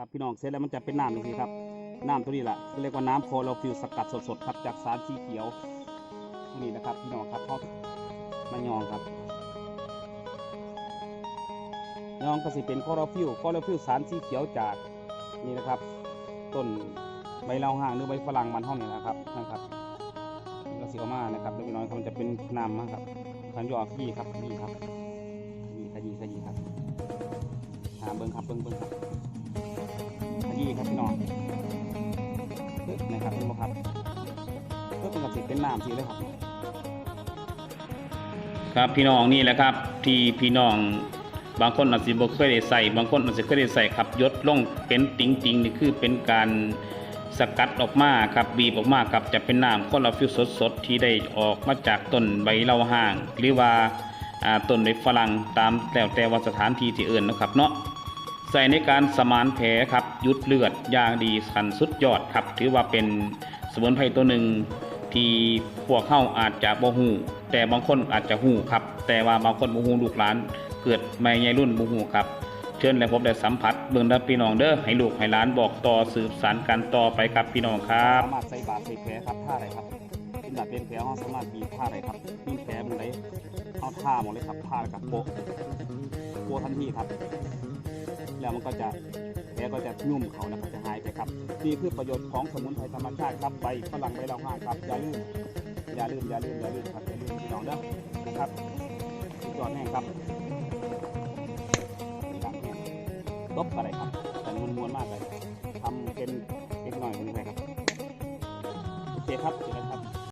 ครับพี่น้องเสร็จแล้วมันจะเป็นน้ำจริงๆครับ น้ำตัวนี้แหละเรียกว่าน้ำโคลอฟิลสกัดสดๆครับจากสารสีเขียวนี่นะครับพี่น้องครับเขาะมายองครับยองก็สิเป็นโคลอฟิลโคลอฟิลสารสีเขียวจากนี่นะครับต้นใบเลาห่างหรือใบฝรั่งมันห้องนี่นะครับนะครับก็สีออกมานะครับแล้วพี่น้องครับมันจะเป็นน้ำนะครับขันยอขยี้ครับขยี้ครับขยี้ขยี้ขยี้ครับหาเบิ้งครับเบิ้งเบิ้งครับีครับพี่น้องปึ๊บนะครับเห็นไหมครับเพื่อเป็นกระสิเป็นน้ำทีเลยครับ ครับพี่น้องนี่แหละครับ ที่พี่น้องบางคนอาจจะบ่เคยได้ใส่บางคนอาจจะเคยได้ใส่ครับยศลงเป็นติงติงๆนี่คือเป็นการสกัดออกมาครับบีบออกมาครับจะเป็นน้ำคนละฟิวสดๆที่ได้ออกมาจากต้นใบเล้าห่าง หรือว่าต้นใบฝรั่งตามแล้วแต่ว่าสถานที่ที่เอื่นนะครับเนาะ ส่ในการสมานแผลครับยุดเลือดอย่างดีสันสุดยอดครับ ถือว่าเป็นสมุนไพรตัวหนึ่งที่พวกเข้าอาจจะบ่ฮู้แต่บางคนอาจจะฮู้ครับ แต่ว่าบางคนบ่ฮู้ลูกหลาน เกิดไม่ใหญ่รุ่นบ่ฮู้ครับเชิญและพบได้สัมผัสเบิ่งด้อพี่น้องเด้อให้ลูกให้หลานบอกต่อสืบสานกันต่อไปครับพี่น้องครับสามารถใส่บาตรใส่แผลครับท่าอะไรครับเป็นบาดเป็นแผลเราสามารถบีบท่าอะไรครับมีแผลมันไหนเอาท่าหมดเลยครับท่ากับโปะโปะทันทีครับ แล้วมันก็จะแผลก็จะนุ่มเขานะครับจะหายไปครับนี่คือประโยชน์ของสมุนไพรธรรมชาติครับใบฝรั่งใบเราห้าครับอย่าลืมอย่าลืมอย่าลืมอย่าลืมครับอย่าลืมพี่น้องเด้อนะครับสุดยอดแน่ครับดังแน่ลบอะไรครับแต่มันมวนมากเลยทำเป็นเล็กน้อยกว่านี้ไปครับโอเคครับ